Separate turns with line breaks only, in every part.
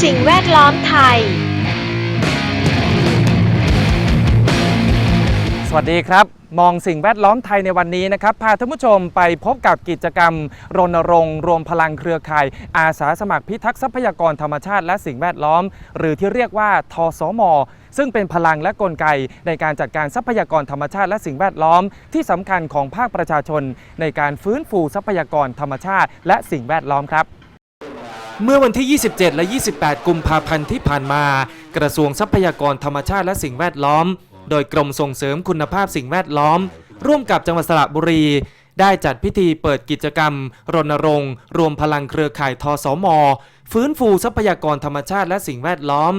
สิ่งแวดล้อมไทย
สวัสดีครับ มองสิ่งแวดล้อมไทยในวันนี้นะครับพาท่านผู้ชมไปพบกับกิจกรรม รณรงค์รวมพลังเครือข่าย อาสาสมัครพิทักษ์ทรัพยากรธรรมชาติและสิ่งแวดล้อม หรือที่เรียกว่าทสมซึ่งเป็นพลังและกลไกในการจัดการทรัพยากรธรรมชาติและสิ่งแวดล้อม ที่สำคัญของภาคประชาชน ในการฟื้นฟูทรัพยากรธรรมชาติและสิ่งแวดล้อมครับ เมื่อวันที่ 27 และ 28 กุมภาพันธ์ที่ผ่านมา กระทรวงทรัพยากรธรรมชาติและสิ่งแวดล้อม โดยกรมส่งเสริมคุณภาพสิ่งแวดล้อม ร่วมกับจังหวัดสระบุรี ได้จัดพิธีเปิดกิจกรรม รณรงค์ รวมพลังเครือข่ายทสม ฟื้นฟูทรัพยากรธรรมชาติและสิ่งแวดล้อม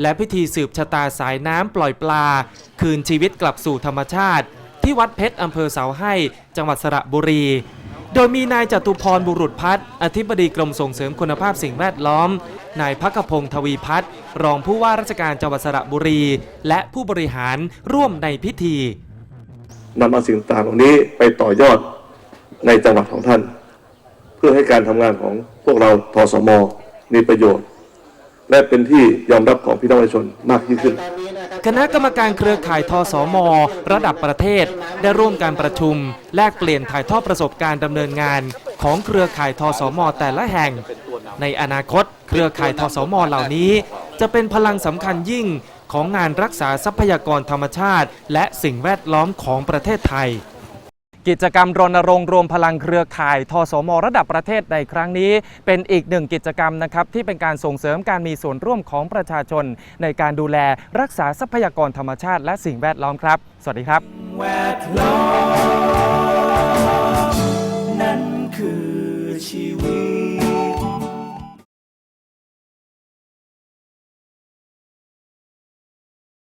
และพิธีสืบชะตาสายน้ำปล่อยปลา คืนชีวิตกลับสู่ธรรมชาติ ที่วัดเพชรอำเภอเสาให้ จังหวัดสระบุรี โดยมีนายจตุพรบุรุษพัฒน์อธิบดีกรมส่งเสริมคุณภาพสิ่งแวดล้อม นายพักพงศ์ทวีพัฒน์รองผู้ว่าราชการจังหวัดสระบุรี และผู้บริหารร่วมในพิธี
นำเอาสิ่งต่างเหล่านี้ไปต่อยอดในจังหวัดของท่าน เพื่อให้การทำงานของพวกเราทสมมีประโยชน์ และเป็นที่ยอมรับของพี่น้องประชาชนมากยิ่งขึ้น
คณะกรรมการเครือข่ายทสม ระดับประเทศ ได้ร่วมการประชุม แลกเปลี่ยนถ่ายทอดประสบการณ์ดำเนินงาน ของเครือข่ายทสม แต่ละแห่ง ในอนาคต เครือข่ายทสม เหล่านี้ จะเป็นพลังสำคัญยิ่งของงานรักษาทรัพยากรธรรมชาติ และสิ่งแวดล้อมของประเทศไทย กิจกรรมรณรงค์รวมพลังเครือข่ายทสมระดับประเทศในครั้งนี้ เป็นอีกหนึ่งกิจกรรมนะครับที่เป็นการส่งเสริมการมีส่วนร่วมของประชาชน ในการดูแลรักษาทรัพยากรธรรมชาติและสิ่งแวดล้อมครับ สวัสดีครับ
แวดล้อม